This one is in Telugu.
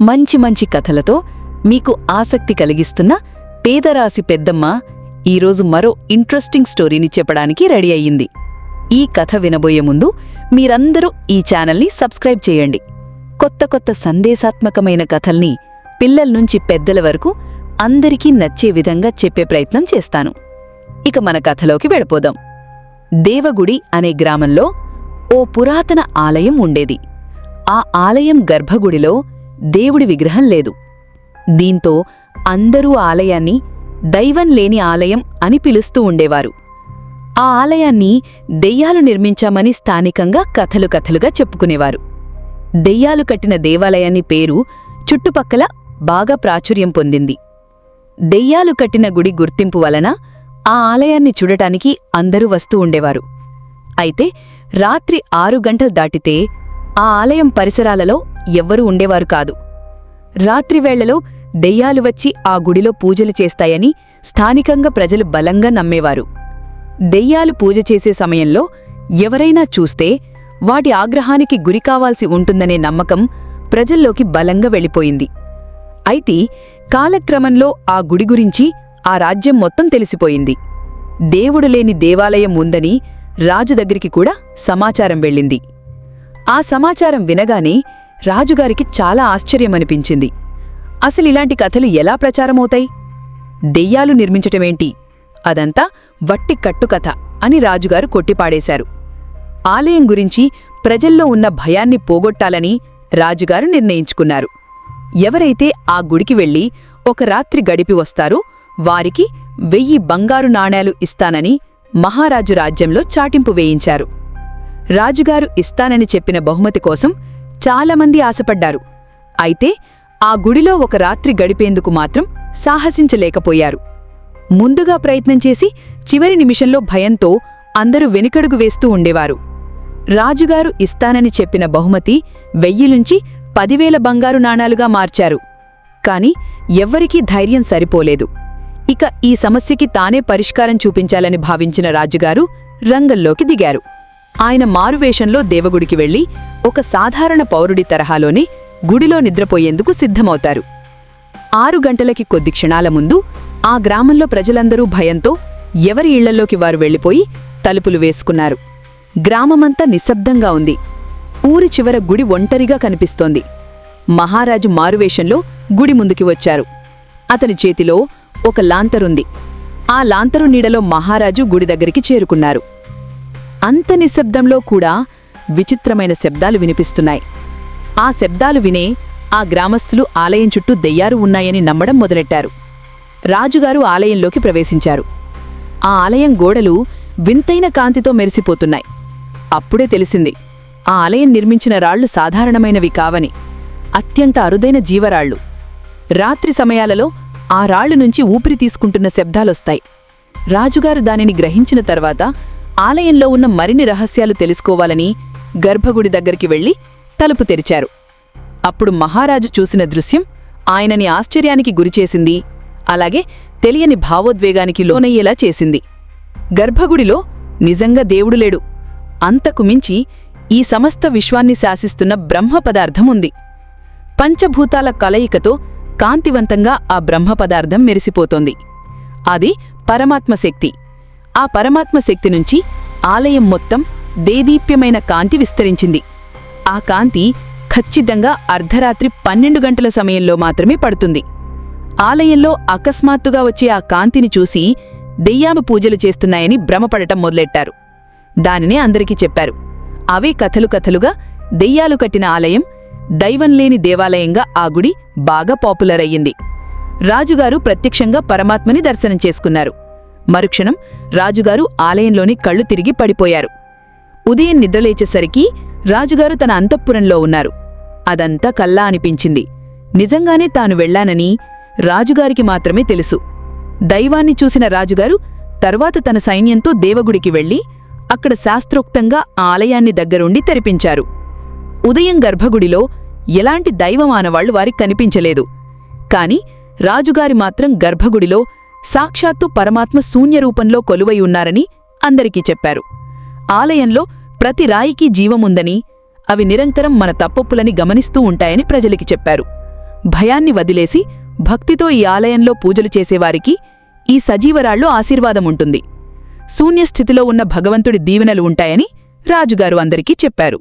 మంచి మంచి కథలతో మీకు ఆసక్తి కలిగిస్తున్న పేదరాశి పెద్దమ్మ ఈరోజు మరో ఇంట్రెస్టింగ్ స్టోరీని చెప్పడానికి రెడీ అయ్యింది. ఈ కథ వినబోయే ముందు మీరందరూ ఈ ఛానల్ని సబ్స్క్రైబ్ చేయండి. కొత్త కొత్త సందేశాత్మకమైన కథల్ని పిల్లల నుంచి పెద్దల వరకు అందరికీ నచ్చే విధంగా చెప్పే ప్రయత్నం చేస్తాను. ఇక మన కథలోకి వెళ్ళిపోదాం. దేవగుడి అనే గ్రామంలో ఓ పురాతన ఆలయం ఉండేది. ఆ ఆలయం గర్భగుడిలో దేవుడి విగ్రహం లేదు. దీంతో అందరూ ఆలయాన్ని దైవం లేని ఆలయం అని పిలుస్తూ ఉండేవారు. ఆ ఆలయాన్ని దెయ్యాలు నిర్మించామని స్థానికంగా కథలు కథలుగా చెప్పుకునేవారు. దెయ్యాలు కట్టిన దేవాలయాన్ని పేరు చుట్టుపక్కల బాగా ప్రాచుర్యం పొందింది. దెయ్యాలు కట్టిన గుడి గుర్తింపు వలన ఆ ఆలయాన్ని చూడటానికి అందరూ వస్తూ ఉండేవారు. అయితే రాత్రి ఆరు గంటలు దాటితే ఆ ఆలయం పరిసరాలలో ఎవ్వరూ ఉండేవారు కాదు. రాత్రివేళ్ళలో దెయ్యాలు వచ్చి ఆ గుడిలో పూజలు చేస్తాయని స్థానికంగా ప్రజలు బలంగా నమ్మేవారు. దెయ్యాలు పూజ చేసే సమయంలో ఎవరైనా చూస్తే వాటి ఆగ్రహానికి గురికావాల్సి ఉంటుందనే నమ్మకం ప్రజల్లోకి బలంగా వెళ్ళిపోయింది. అయితే కాలక్రమంలో ఆ గుడి గురించి ఆ రాజ్యం మొత్తం తెలిసిపోయింది. దేవుడు లేని దేవాలయం ఉందని రాజు దగ్గరికి కూడా సమాచారం వెళ్ళింది. ఆ సమాచారం వినగానే రాజుగారికి చాలా ఆశ్చర్యమనిపించింది. అసలిలాంటి కథలు ఎలా ప్రచారమవుతాయి? దెయ్యాలు నిర్మించటమేంటి? అదంతా వట్టి కట్టుకథ అని రాజుగారు కొట్టిపాడేశారు. ఆలయం గురించి ప్రజల్లో ఉన్న భయాన్ని పోగొట్టాలని రాజుగారు నిర్ణయించుకున్నారు. ఎవరైతే ఆ గుడికి వెళ్ళి ఒక రాత్రి గడిపి వస్తారో వారికి వెయ్యి బంగారు నాణేలు ఇస్తానని మహారాజు రాజ్యంలో చాటింపు వేయించారు. రాజుగారు ఇస్తానని చెప్పిన బహుమతి కోసం చాలామంది ఆశపడ్డారు. అయితే ఆ గుడిలో ఒక రాత్రి గడిపేందుకు మాత్రం సాహసించలేకపోయారు. ముందుగా ప్రయత్నం చేసి చివరి నిమిషంలో భయంతో అందరూ వెనుకడుగు వేస్తూ ఉండేవారు. రాజుగారు ఇస్తానని చెప్పిన బహుమతి వెయ్యిలుంచి పదివేల బంగారు నాణాలుగా మార్చారు. కాని ఎవ్వరికీ ధైర్యం సరిపోలేదు. ఇక ఈ సమస్యకి తానే పరిష్కారం చూపించాలని భావించిన రాజుగారు రంగంలోకి దిగారు. ఆయన మారువేషంలో దేవగుడికి వెళ్ళి ఒక సాధారణ పౌరుడి తరహాలోనే గుడిలో నిద్రపోయేందుకు సిద్ధమవుతారు. ఆరు గంటలకి కొద్ది క్షణాల ముందు ఆ గ్రామంలో ప్రజలందరూ భయంతో ఎవరి ఇళ్ళలోకి వారు వెళ్ళిపోయి తలుపులు వేసుకున్నారు. గ్రామమంతా నిశ్శబ్దంగా ఉంది. ఊరి చివర గుడి ఒంటరిగా కనిపిస్తోంది. మహారాజు మారువేషంలో గుడి ముందుకి వచ్చారు. అతని చేతిలో ఒక లాంతరుంది ఆ లాంతరు నీడలో మహారాజు గుడి దగ్గరికి చేరుకున్నారు. అంత నిశ్శబ్దంలో కూడా విచిత్రమైన శబ్దాలు వినిపిస్తున్నాయి. ఆ శబ్దాలు వినే ఆ గ్రామస్తులు ఆలయం చుట్టూ దెయ్యారు ఉన్నాయని నమ్మడం మొదలెట్టారు. రాజుగారు ఆలయంలోకి ప్రవేశించారు. ఆ ఆలయం గోడలు వింతైన కాంతితో మెరిసిపోతున్నాయి. అప్పుడే తెలిసింది ఆ ఆలయం నిర్మించిన రాళ్ళు సాధారణమైనవి కావని. అత్యంత అరుదైన జీవరాళ్ళు రాత్రి సమయాలలో ఆ రాళ్ళు నుంచి ఊపిరి తీసుకుంటున్న శబ్దాలొస్తాయి. రాజుగారు దానిని గ్రహించిన తర్వాత ఆలయంలో ఉన్న మరిన్ని రహస్యాలు తెలుసుకోవాలని గర్భగుడి దగ్గరికి వెళ్ళి తలుపు తెరిచారు. అప్పుడు మహారాజు చూసిన దృశ్యం ఆయనని ఆశ్చర్యానికి గురిచేసింది అలాగే తెలియని భావోద్వేగానికి లోనయ్యేలా చేసింది. గర్భగుడిలో నిజంగా దేవుడు లేడు. అంతకు మించి ఈ సమస్త విశ్వాన్ని శాసిస్తున్న బ్రహ్మ పదార్థం ఉంది. పంచభూతాల కలయికతో కాంతివంతంగా ఆ బ్రహ్మ పదార్థం మెరిసిపోతోంది. అది పరమాత్మ శక్తి ఆ పరమాత్మశక్తి నుంచి ఆలయం మొత్తం దేదీప్యమైన కాంతి విస్తరించింది. ఆ కాంతి ఖచ్చితంగా అర్ధరాత్రి పన్నెండు గంటల సమయంలో మాత్రమే పడుతుంది. ఆలయంలో అకస్మాత్తుగా వచ్చే ఆ కాంతిని చూసి దెయ్యామ పూజలు చేస్తున్నాయని భ్రమపడటం మొదలెట్టారు. దానినే అందరికీ చెప్పారు. అవే కథలు కథలుగా దెయ్యాలు కట్టిన ఆలయం దైవంలేని దేవాలయంగా ఆ గుడి బాగా పాపులర్ అయ్యింది. రాజుగారు ప్రత్యక్షంగా పరమాత్మని దర్శనం చేసుకున్నారు. మరుక్షణం రాజుగారు ఆలయంలోని కళ్ళు తిరిగి పడిపోయారు. ఉదయం నిద్రలేచేసరికి రాజుగారు తన అంతఃపురంలో ఉన్నారు. అదంతా కల్లా అనిపించింది. నిజంగానే తాను వెళ్ళానని రాజుగారికి మాత్రమే తెలుసు. దైవాన్ని చూసిన రాజుగారు తర్వాత తన సైన్యంతో దేవగుడికి వెళ్ళి అక్కడ శాస్త్రోక్తంగా ఆలయాన్ని దగ్గరుండి తెరిపించారు. ఉదయం గర్భగుడిలో ఎలాంటి దైవమానవాళ్ళు వారికి కనిపించలేదు. కాని రాజుగారి మాత్రం గర్భగుడిలో సాక్షాత్తు పరమాత్మ శూన్యరూపంలో కొలువై ఉన్నారని అందరికీ చెప్పారు. ఆలయంలో ప్రతి రాయికి జీవముందని అవి నిరంతరం మన తప్పొప్పులని గమనిస్తూ ఉంటాయని ప్రజలకి చెప్పారు. భయాన్ని వదిలేసి భక్తితో ఈ ఆలయంలో పూజలు చేసేవారికి ఈ సజీవరాళ్ళు ఆశీర్వాదం ఉంటుంది శూన్యస్థితిలో ఉన్న భగవంతుడి దీవెనలు ఉంటాయని రాజుగారు అందరికీ చెప్పారు.